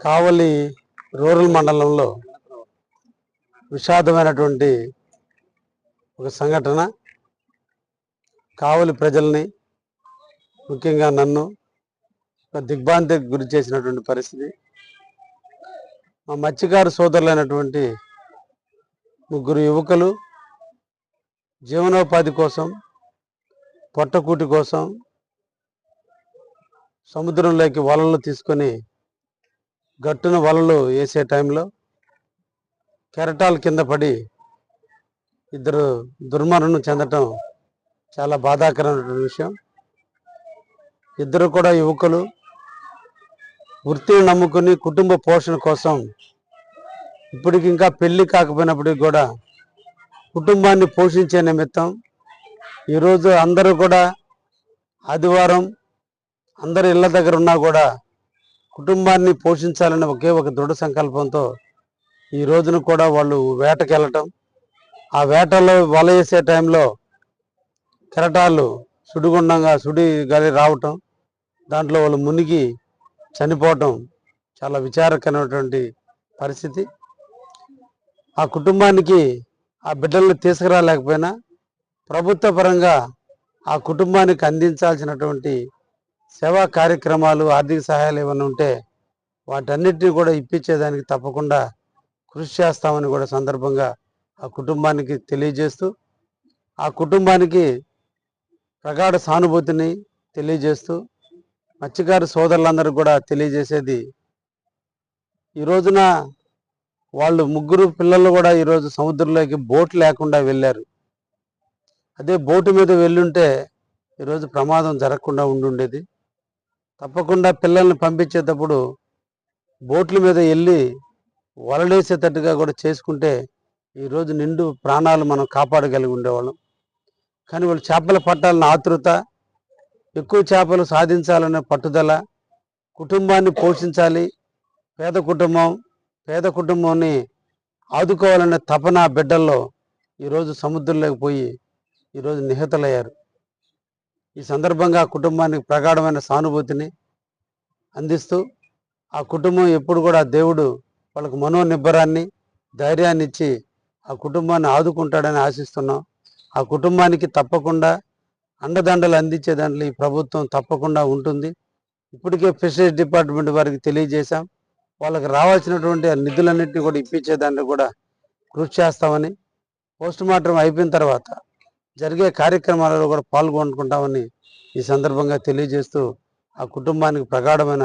కావలి rural మండలంలో విషాదమైనటువంటి ఒక సంఘటన. కావలి ప్రజల్ని ముఖ్యంగా నన్ను ఒక దిగ్భ్రాంతికి గురి చేసినటువంటి పరిస్థితి. మా మత్స్యకారు సోదరులైనటువంటి ముగ్గురు యువకులు జీవనోపాధి కోసం పొట్టకూటి కోసం సముద్రంలోకి వలలు తీసుకొని గట్టున వలలు వేసే టైంలో కెరటాల కింద పడి ఇద్దరు దుర్మరణం చెందటం చాలా బాధాకరమైన విషయం. ఇద్దరు కూడా యువకులు వృత్తిని నమ్ముకుని కుటుంబ పోషణ కోసం ఇప్పటికి ఇంకా పెళ్ళి కాకపోయినప్పటికి కూడా కుటుంబాన్ని పోషించే నిమిత్తం ఈరోజు అందరూ కూడా ఆదివారం అందరు ఇళ్ళ దగ్గర ఉన్నా కూడా కుటుంబాన్ని పోషించాలని ఒకే ఒక దృఢ సంకల్పంతో ఈ రోజున కూడా వాళ్ళు వేటకి వెళ్ళటం ఆ వేటలో వల వేసే టైంలో కెరటాలు సుడిగుండంగా సుడి గాలి రావటం దాంట్లో వాళ్ళు మునిగి చనిపోవటం చాలా విచారకరమైనటువంటి పరిస్థితి. ఆ కుటుంబానికి ఆ బిడ్డల్ని తీసుకురాలేకపోయినా ప్రభుత్వ పరంగా ఆ కుటుంబానికి అందించాల్సినటువంటి సేవా కార్యక్రమాలు ఆర్థిక సహాయాలు ఏమైనా ఉంటే వాటన్నిటిని కూడా ఇప్పించేదానికి తప్పకుండా కృషి చేస్తామని కూడా సందర్భంగా ఆ కుటుంబానికి తెలియజేస్తూ ఆ కుటుంబానికి ప్రగాఢ సానుభూతిని తెలియజేస్తూ మత్స్యకారు సోదరులందరూ కూడా తెలియజేసేది ఈ రోజున వాళ్ళు ముగ్గురు పిల్లలు కూడా ఈరోజు సముద్రంలోకి బోట్ లేకుండా వెళ్ళారు. అదే బోటు మీద వెళ్ళుంటే ఈరోజు ప్రమాదం జరగకుండా ఉండుండేది. తప్పకుండా పిల్లల్ని పంపించేటప్పుడు బోట్ల మీద వెళ్ళి వలలేసేటట్టుగా కూడా చేసుకుంటే ఈరోజు నిండు ప్రాణాలు మనం కాపాడగలిగి ఉండేవాళ్ళం. కానీ వాళ్ళు చేపలు పట్టాలన్న ఆతృత ఎక్కువ చేపలు సాధించాలనే పట్టుదల కుటుంబాన్ని పోషించాలి పేద కుటుంబం పేద కుటుంబాన్ని ఆదుకోవాలనే తపన బిడ్డల్లో ఈరోజు సముద్రంలోకి పోయి ఈరోజు నిహతలయ్యారు. ఈ సందర్భంగా కుటుంబానికి ప్రగాఢమైన సానుభూతిని అందిస్తూ ఆ కుటుంబం ఎప్పుడు కూడా దేవుడు వాళ్ళకు మనోనిబ్బరాన్ని ధైర్యాన్ని ఇచ్చి ఆ కుటుంబాన్ని ఆదుకుంటాడని ఆశిస్తున్నాం. ఆ కుటుంబానికి తప్పకుండా అండదండలు అందించే దాంట్లో ఈ ప్రభుత్వం తప్పకుండా ఉంటుంది. ఇప్పటికే ఫిషరీస్ డిపార్ట్మెంట్ వారికి తెలియజేశాం. వాళ్ళకి రావాల్సినటువంటి నిధులన్నింటినీ కూడా ఇప్పించే కూడా కృషి చేస్తామని. పోస్ట్ మార్టం అయిపోయిన తర్వాత జరిగే కార్యక్రమాలలో కూడా పాల్గొనుకుంటామని ఈ సందర్భంగా తెలియజేస్తూ ఆ కుటుంబానికి ప్రగాఢమైన